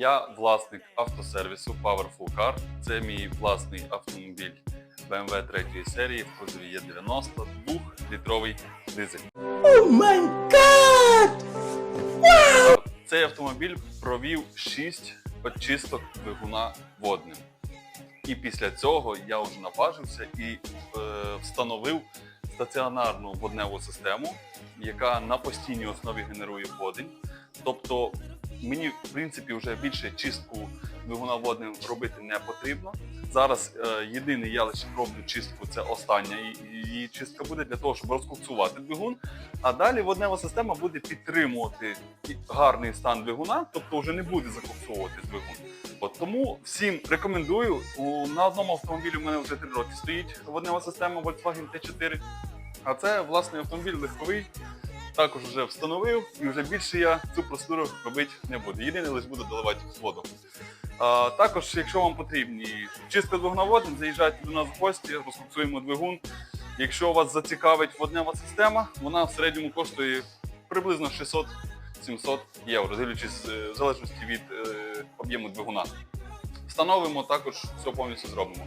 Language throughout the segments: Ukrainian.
Я власник автосервісу Powerful Car. Це мій власний автомобіль BMW 3 серії в кузові Е90, 2-літровий дизель. Цей автомобіль провів 6 очисток двигуна водним. І після цього я вже наважився і е, встановив стаціонарну водневу систему, яка на постійній основі генерує водень. Тобто мені, в принципі, вже більше чистку двигуна водним робити не потрібно. Зараз е, єдиний я лише роблю чистку, це остання її чистка буде для того, щоб розкоксувати двигун. А далі воднева система буде підтримувати гарний стан двигуна, тобто вже не буде закоксовувати двигун. От тому всім рекомендую. У, на одному автомобілі у мене вже 3 роки стоїть воднева система Volkswagen T4. А це власний автомобіль легковий. Також вже встановив і вже більше я цю процедуру робити не буду. Єдине лише буду доливати воду. А, також, якщо вам потрібні чистка двигуна заїжджайте до нас в гості, розкоксуємо двигун. Якщо вас зацікавить воднева система, вона в середньому коштує приблизно 600-700 євро, дивлячись е, в залежності від е, об'єму двигуна. Встановимо також все повністю зробимо.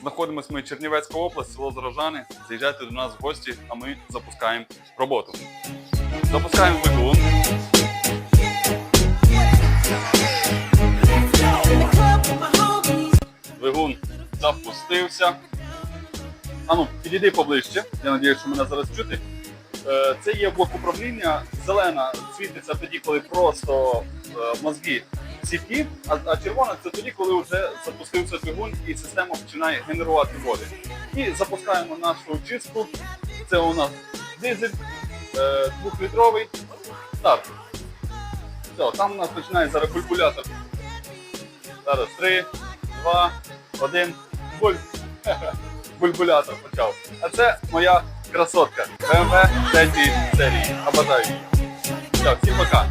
Знаходимося ми Чернівецька область, село Зарожани. Заїжджайте до нас в гості, а ми запускаємо роботу. Запускаємо двигун. Двигун запустився. А ну, підійди поближче. Я сподіваюся, що мене зараз чути. Е, Це є блок управління. Зелена світиться тоді, коли просто е, мозги сіті, а, а червона це тоді, коли вже запустився двигун і система починає генерувати води. І запускаємо нашу чистку. Це у нас дизель е, двохлітровий. Старт. Все, там у нас починає зараз бульбулятор. Зараз 3, 2, 1. Буль. Бульбулятор почав. А це моя красотка BMW 3 серії. Обожаю. її. Все, всім пока.